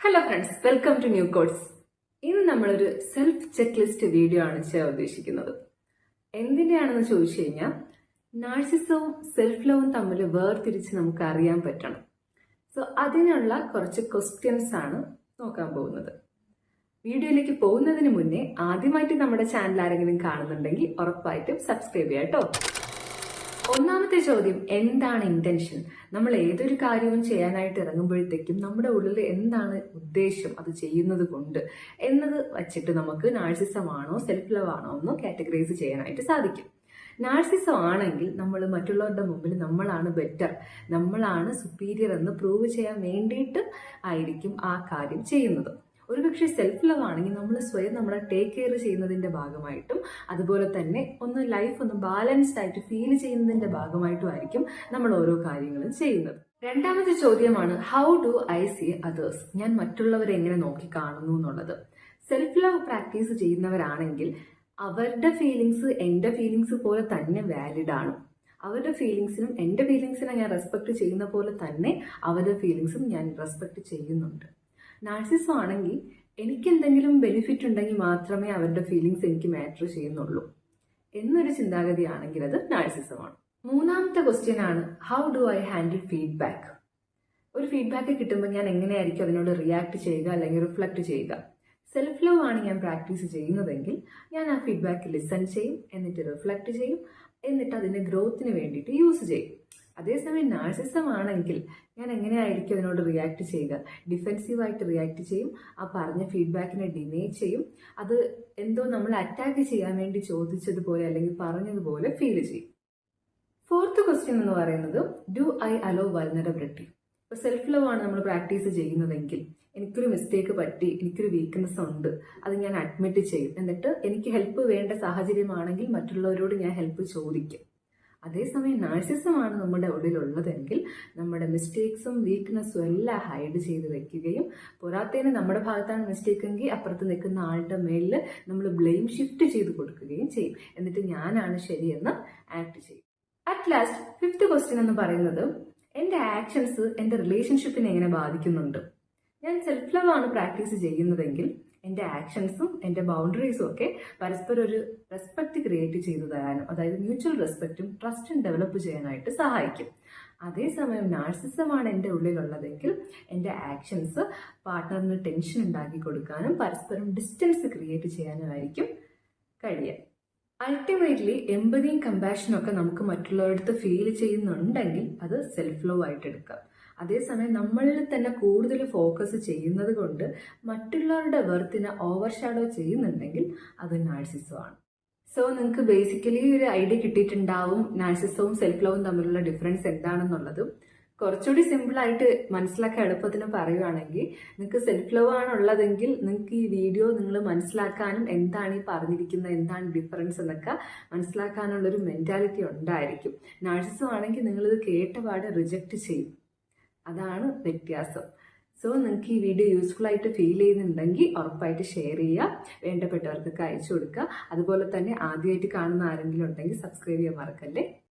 Hello friends welcome to new course ഇന്ന് നമ്മളൊരു self check list video ആണ് ചെയ്യാൻ ഉദ്ദേശിക്കുന്നത്. എന്തിനാണെന്ന് ചോദിച്ചു കഴിഞ്ഞാൽ നാഴ്സിസവും സെൽഫ് ലവും തമ്മിൽ വേർതിരിച്ച് നമുക്ക് അറിയാൻ പറ്റണം. സോ അതിനുള്ള കുറച്ച് ക്വസ്റ്റ്യൻസ് ആണ് നോക്കാൻ പോകുന്നത്. വീഡിയോയിലേക്ക് പോകുന്നതിന് മുന്നേ ആദ്യമായിട്ട് നമ്മുടെ ചാനൽ ആരെങ്കിലും കാണുന്നുണ്ടെങ്കിൽ ഉറപ്പായിട്ടും സബ്സ്ക്രൈബ് ചെയ്യാം കേട്ടോ. ഒന്നാമത്തെ ചോദ്യം എന്താണ് ഇന്റൻഷൻ നമ്മൾ ഏതൊരു കാര്യവും ചെയ്യാനായിട്ട് ഇറങ്ങുമ്പോഴത്തേക്കും നമ്മുടെ ഉള്ളിൽ എന്താണ് ഉദ്ദേശം? അത് ചെയ്യുന്നത് കൊണ്ട് എന്നത് വച്ചിട്ട് നമുക്ക് നാഴ്സിസമാണോ സെൽഫ് ലവ് ആണോ എന്നോ കാറ്റഗറൈസ് ചെയ്യാനായിട്ട് സാധിക്കും. നാഴ്സിസം ആണെങ്കിൽ നമ്മൾ മറ്റുള്ളവരുടെ മുമ്പിൽ നമ്മളാണ് ബെറ്റർ നമ്മളാണ് സുപ്പീരിയർ എന്ന് പ്രൂവ് ചെയ്യാൻ വേണ്ടിയിട്ട് ആയിരിക്കും ആ കാര്യം ചെയ്യുന്നത്. ഒരുപക്ഷെ സെൽഫ് ലവ് ആണെങ്കിൽ നമ്മൾ സ്വയം നമ്മളെ ടേക്ക് കെയർ ചെയ്യുന്നതിന്റെ ഭാഗമായിട്ടും അതുപോലെ തന്നെ ഒന്ന് ലൈഫ് ഒന്ന് ബാലൻസ്ഡ് ആയിട്ട് ഫീൽ ചെയ്യുന്നതിന്റെ ഭാഗമായിട്ടും ആയിരിക്കും നമ്മൾ ഓരോ കാര്യങ്ങളും ചെയ്യുന്നത്. രണ്ടാമത്തെ ചോദ്യമാണ് how do I see others ഞാൻ മറ്റുള്ളവരെ എങ്ങനെ നോക്കി കാണുന്നു എന്നുള്ളത്. സെൽഫ് ലവ് പ്രാക്ടീസ് ചെയ്യുന്നവരാണെങ്കിൽ അവരുടെ ഫീലിങ്സ് എന്റെ ഫീലിങ്സ് പോലെ തന്നെ വാലിഡ് ആണ്. അവരുടെ ഫീലിങ്സിനും എന്റെ ഫീലിങ്സിനെ ഞാൻ റെസ്പെക്ട് ചെയ്യുന്ന പോലെ തന്നെ അവരുടെ ഫീലിങ്സും ഞാൻ റെസ്പെക്ട് ചെയ്യുന്നുണ്ട്. നാഴ്സിസം ആണെങ്കിൽ എനിക്ക് എന്തെങ്കിലും ബെനിഫിറ്റ് ഉണ്ടെങ്കിൽ മാത്രമേ അവരുടെ ഫീലിങ്സ് എനിക്ക് മാറ്റർ ചെയ്യുന്നുള്ളൂ. എന്നൊരു ചിന്താഗതി ചിന്താഗതിയാണെങ്കിൽ അത് നാഴ്സിസമാണ്. മൂന്നാമത്തെ ക്വസ്റ്റ്യൻ ആണ് how do I handle feedback ഒരു ഫീഡ്ബാക്ക് കിട്ടുമ്പോൾ ഞാൻ എങ്ങനെയായിരിക്കും അതിനോട് റിയാക്ട് ചെയ്യുക അല്ലെങ്കിൽ റിഫ്ലക്ട് ചെയ്യുക? സെൽഫ് ലവ് ആണ് ഞാൻ പ്രാക്ടീസ് ചെയ്യുന്നതെങ്കിൽ ഞാൻ ആ ഫീഡ്ബാക്ക് ലിസൺ ചെയ്യും എന്നിട്ട് റിഫ്ലക്ട് ചെയ്യും എന്നിട്ട് അതിന്റെ ഗ്രോത്തിന് വേണ്ടിയിട്ട് യൂസ് ചെയ്യും. അതേസമയം നാഴ്സിസം ആണെങ്കിൽ ഞാൻ എങ്ങനെയായിരിക്കും അതിനോട് റിയാക്ട് ചെയ്യുക? ഡിഫെൻസീവായിട്ട് റിയാക്ട് ചെയ്യും. ആ പറഞ്ഞ ഫീഡ്ബാക്കിനെ ഡിനേ ചെയ്യും. അത് എന്തോ നമ്മൾ അറ്റാക്ക് ചെയ്യാൻ വേണ്ടി ചോദിച്ചതുപോലെ അല്ലെങ്കിൽ പറഞ്ഞതുപോലെ ഫീൽ ചെയ്യും. ഫോർത്ത് ക്വസ്റ്റ്യൻ എന്ന് പറയുന്നത് ഡു ഐ അലോ വൾനറബിലിറ്റി ഇപ്പോൾ സെൽഫ് ലവ് ആണ് നമ്മൾ പ്രാക്ടീസ് ചെയ്യുന്നതെങ്കിൽ എനിക്കൊരു മിസ്റ്റേക്ക് പറ്റി എനിക്കൊരു വീക്ക്നെസ് ഉണ്ട് അത് ഞാൻ അഡ്മിറ്റ് ചെയ്യും. എന്നിട്ട് എനിക്ക് ഹെൽപ്പ് വേണ്ട സാഹചര്യമാണെങ്കിൽ മറ്റുള്ളവരോട് ഞാൻ ഹെൽപ്പ് ചോദിക്കും. അതേസമയം നാഴ്സിസമാണ് നമ്മുടെ ഉള്ളിലുള്ളതെങ്കിൽ നമ്മുടെ മിസ്റ്റേക്സും വീക്ക്നെസ്സും എല്ലാം ഹൈഡ് ചെയ്ത് വെക്കുകയും പോരാത്തേന് നമ്മുടെ ഭാഗത്താണ് മിസ്റ്റേക്ക് എങ്കിൽ അപ്പുറത്ത് നിൽക്കുന്ന ആളുടെ മേലിൽ നമ്മൾ ബ്ലെയിം ഷിഫ്റ്റ് ചെയ്ത് കൊടുക്കുകയും ചെയ്യും. എന്നിട്ട് ഞാനാണ് ശരിയെന്ന് ആക്ട് ചെയ്യും. അറ്റ് ലാസ്റ്റ് ഫിഫ്ത്ത് ക്വസ്റ്റ്യൻ എന്ന് പറയുന്നത് എന്റെ ആക്ഷൻസ് എന്റെ റിലേഷൻഷിപ്പിനെ എങ്ങനെ ബാധിക്കുന്നുണ്ട്? ഞാൻ സെൽഫ് ലവ് ആണ് പ്രാക്ടീസ് ചെയ്യുന്നതെങ്കിൽ എന്റെ ആക്ഷൻസും എന്റെ ബൗണ്ടറീസും ഒക്കെ പരസ്പരം ഒരു റെസ്പെക്ട് ക്രിയേറ്റ് ചെയ്തു തരാനും അതായത് മ്യൂച്വൽ റെസ്പെക്റ്റും ട്രസ്റ്റും ഡെവലപ്പ് ചെയ്യാനായിട്ട് സഹായിക്കും. അതേസമയം നാഴ്സിസമാണ് എന്റെ ഉള്ളിലുള്ളതെങ്കിൽ എന്റെ ആക്ഷൻസ് പാർട്ട്ണറിന് ടെൻഷൻ ഉണ്ടാക്കി കൊടുക്കാനും പരസ്പരം ഡിസ്റ്റൻസ് ക്രിയേറ്റ് ചെയ്യാനുമായിരിക്കും കഴിയുക. അൾട്ടിമേറ്റ്ലി എമ്പതിയും കമ്പാഷനും ഒക്കെ നമുക്ക് മറ്റുള്ളവരടുത്ത് ഫീൽ ചെയ്യുന്നുണ്ടെങ്കിൽ അത് സെൽഫ് ലവ് ആയിട്ട് എടുക്കാം. അതേസമയം നമ്മളിൽ തന്നെ കൂടുതൽ ഫോക്കസ് ചെയ്യുന്നത് കൊണ്ട് മറ്റുള്ളവരുടെ വെർത്തിനെ ഓവർ ഷാഡോ ചെയ്യുന്നുണ്ടെങ്കിൽ അത് നാഴ്സിസമാണ് സോ നിങ്ങൾക്ക് ബേസിക്കലി ഒരു ഐഡിയ കിട്ടിയിട്ടുണ്ടാവും. നാഴ്സിസവും സെൽഫ് ലവും തമ്മിലുള്ള ഡിഫറൻസ് എന്താണെന്നുള്ളതും കുറച്ചുകൂടി സിമ്പിളായിട്ട് മനസ്സിലാക്കാൻ എളുപ്പത്തിന് പറയുവാണെങ്കിൽ നിങ്ങൾക്ക് സെൽഫ് ലവ് ആണുള്ളതെങ്കിൽ നിങ്ങൾക്ക് ഈ വീഡിയോ നിങ്ങൾ മനസ്സിലാക്കാനും എന്താണ് ഈ പറഞ്ഞിരിക്കുന്നത് എന്താണ് ഡിഫറൻസ് എന്നൊക്കെ മനസ്സിലാക്കാനുള്ളൊരു മെന്റാലിറ്റി ഉണ്ടായിരിക്കും. നാഴ്സിസം ആണെങ്കിൽ നിങ്ങളിത് കേട്ടപാട് റിജക്റ്റ് ചെയ്യും. അതാണ് വ്യത്യാസം. സോ നിങ്ങൾക്ക് ഈ വീഡിയോ യൂസ്ഫുൾ ആയിട്ട് ഫീൽ ചെയ്യുന്നുണ്ടെങ്കിൽ ഉറപ്പായിട്ട് ഷെയർ ചെയ്യുക. വേണ്ടപ്പെട്ടവർക്കൊക്കെ അയച്ചു കൊടുക്കുക. അതുപോലെ തന്നെ ആദ്യമായിട്ട് കാണുന്ന ആരെങ്കിലും ഉണ്ടെങ്കിൽ സബ്സ്ക്രൈബ് ചെയ്യാൻ മറക്കല്ലേ?